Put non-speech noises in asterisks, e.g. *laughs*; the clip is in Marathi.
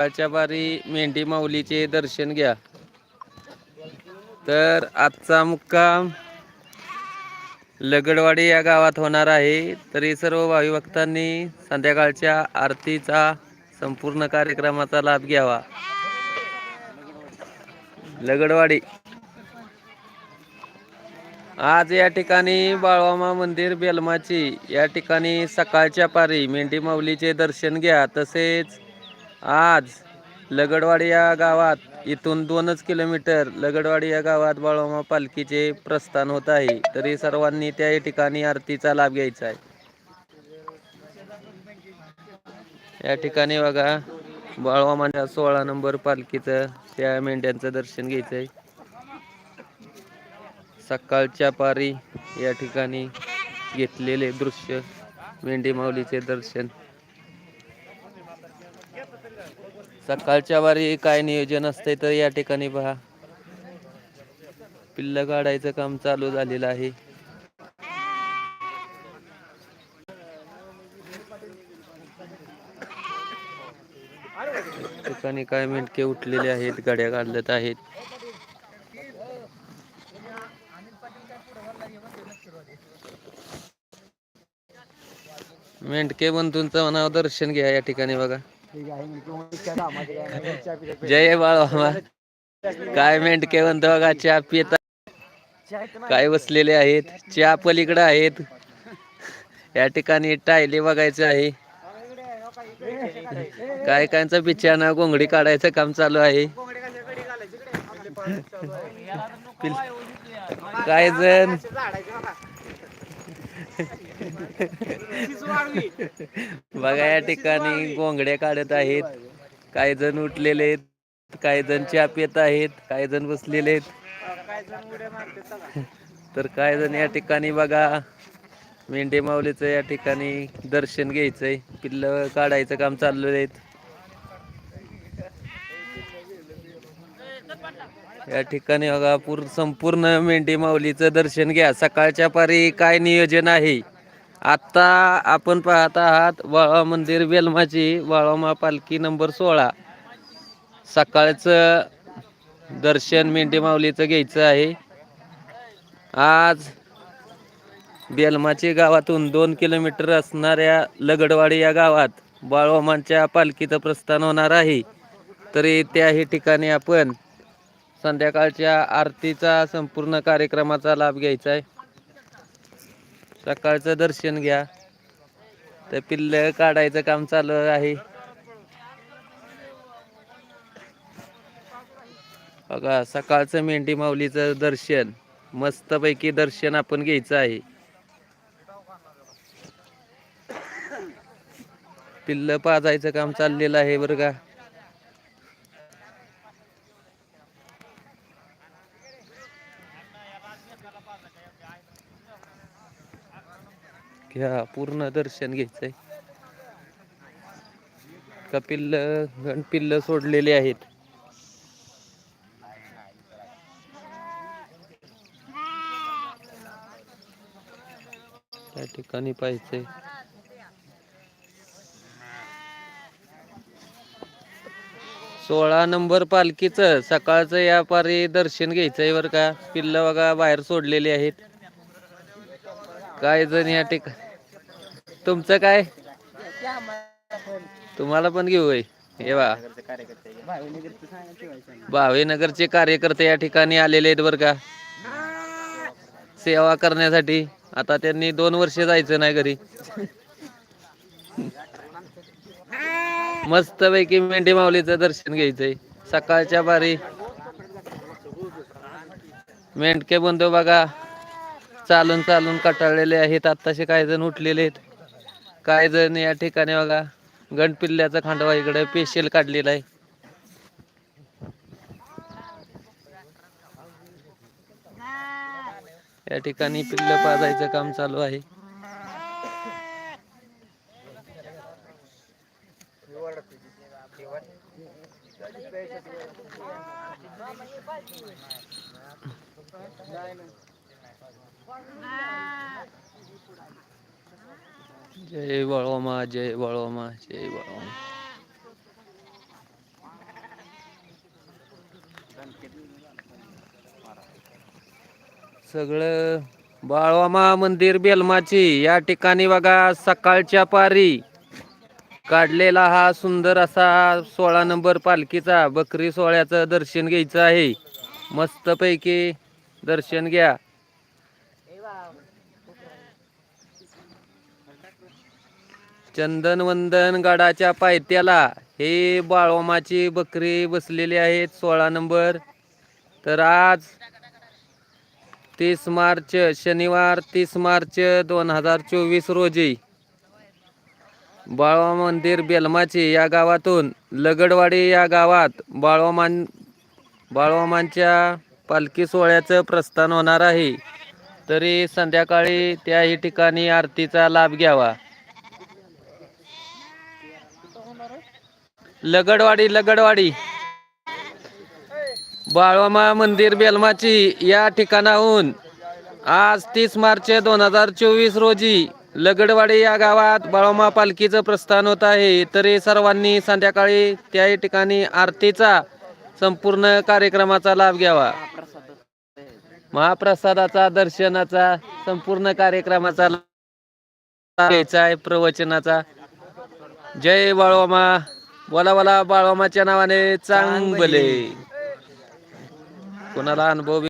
सकाळच्या बारी मेंढी माऊलीचे दर्शन घ्या. तर आजचा मुक्काम लगडवाडी या गावात होणार आहे. तरी सर्व भावी भक्तांनी संध्याकाळच्या आरतीचा संपूर्ण कार्यक्रमाचा लाभ घ्यावा. लगडवाडी. आज या ठिकाणी बाळवामा मंदिर बेलमाची. या ठिकाणी सकाळच्या पारी मेंढी माऊलीचे दर्शन घ्या. तसेच आज लगडवाडी या गावात इथून दोनच किलोमीटर लगडवाडी या गावात बाळवामा पालखीचे प्रस्थान होत आहे. तरी सर्वांनी त्या ठिकाणी आरतीचा लाभ घ्यायचा आहे. या ठिकाणी बघा बाळवामाच्या सोळा नंबर पालखीचं त्या मेंढ्यांचं दर्शन घ्यायचं आहे. सकाळच्या पारी या ठिकाणी घेतलेले दृश्य मेंढी माऊलीचे दर्शन. सकाळच्या वारी काय नियोजन असते तर या ठिकाणी पहा. पिल्ल काढायचं काम चालू झालेलं आहे. ठिकाणी काय मेंढके उठलेले आहेत गाड्या काढत आहेत. मेंढके बंधूंचं नाव दर्शन घ्या या ठिकाणी बघा. जय बाळा काय मेंढके म्हणतो बघा चहा पिता. काय बसलेले आहेत? चहा पलीकडे आहेत. या ठिकाणी टायले बघायचं आहे. काय कायचा बिछाना? गोंगडी काढायचं काम चालू आहे. काय जण? *laughs* बघा या ठिकाणी गोंगड्या काढत आहेत. काही जण उठलेले आहेत काही जण चहा पित आहेत काही जण बसलेले आहेत. *laughs* तर काही जण या ठिकाणी बघा मेंढे माऊलीचं या ठिकाणी दर्शन घ्यायचंय. पिल्ल काढायचं काम चाललेलं आहेत. या ठिकाणी बघा पूर्ण संपूर्ण मेंढी माऊलीचं दर्शन घ्या. सकाळच्या पारी काय नियोजन आहे? आत्ता आपण पाहत आहात बाळा मंदिर बेलमाची बाळामा पालखी नंबर सोळा. सकाळचं दर्शन मेंढी माऊलीचं घ्यायचं आहे. आज बेलमाची गावातून दोन किलोमीटर असणाऱ्या लगडवाडी या गावात बाळवामांच्या पालखीचं प्रस्थान होणार आहे. तरी त्याही ठिकाणी आपण संध्याकाळच्या आरतीचा संपूर्ण कार्यक्रमाचा लाभ घ्यायचा आहे. सकाळचं दर्शन घ्या. तर पिल्ल काढायचं काम चालू आहे. बघा सकाळचं मेंढी माऊलीचं दर्शन. मस्तपैकी दर्शन आपण घ्यायचं आहे. पिल्ल पाजायचं काम चाललेलं आहे बरं का. घ्या पूर्ण दर्शन घ्यायचंय. का पिल्ल पिल्ल सोडलेले आहेत. त्या ठिकाणी पाहिजे सोळा नंबर पालखीचं सकाळचं या पारी दर्शन घ्यायचंय बरं का. पिल्ल बघा बाहेर सोडलेली आहेत. काय जण या ठिकाणी तुमचं काय? तुम्हाला पण घेऊ हे बा. भावेनगरचे कार्यकर्ते या ठिकाणी आलेले आहेत बरं का. सेवा करण्यासाठी. आता त्यांनी दोन वर्ष जायचं नाही घरी. मस्त पैकी मेंढी माऊलीचं दर्शन घ्यायचंय. सकाळच्या बारी मेंढके बंधू बघा. चालून चालून कटाळलेले आहेत. आत्ताशे काही जण उठलेले आहेत. काही जण या ठिकाणी बघा गणपिल्ल्याचा खांडवा इकडे पेशल काढलेला आहे. या ठिकाणी पिल्ल पाजायचं काम चालू आहे. जय बळोमा जय बळोमा जय बळोमा सगळं बाळवामा मंदिर बेलमाची या ठिकाणी बघा सकाळच्या पारी. काढलेला हा सुंदर असा सोळा नंबर पालखीचा बकरी सोहळ्याचं दर्शन घ्यायचं आहे. मस्तपैकी दर्शन घ्या. चंदनवंदन गडाच्या पायथ्याला हे बाळोमाची बकरी बसलेली आहेत सोळा नंबर. तर आज तीस मार्च शनिवार तीस मार्च दोन हजार चोवीस रोजी बाळवा मंदिर बेलमाची या गावातून लगडवाडी या गावात बाळवामान बाळवामांच्या पालखी सोहळ्याचं प्रस्थान होणार आहे. तरी संध्याकाळी त्याही ठिकाणी आरतीचा लाभ घ्यावा. लगडवाडी लगडवाडी. बाळवामा मंदिर बेलमाची या ठिकाणाहून आज तीस मार्च दोन हजार चोवीस रोजी लगडवाडी या गावात बाळोमा पालखीचं प्रस्थान होत आहे. तरी सर्वांनी संध्याकाळी त्याही ठिकाणी आरतीचा संपूर्ण कार्यक्रमाचा लाभ घ्यावा. महाप्रसादाचा दर्शनाचा संपूर्ण कार्यक्रमाचा लाभ घ्यायचा आहे प्रवचनाचा. जय बाळोमा बोला बोला बाळोमाच्या नावाने चांगले. कोणाला अनुभव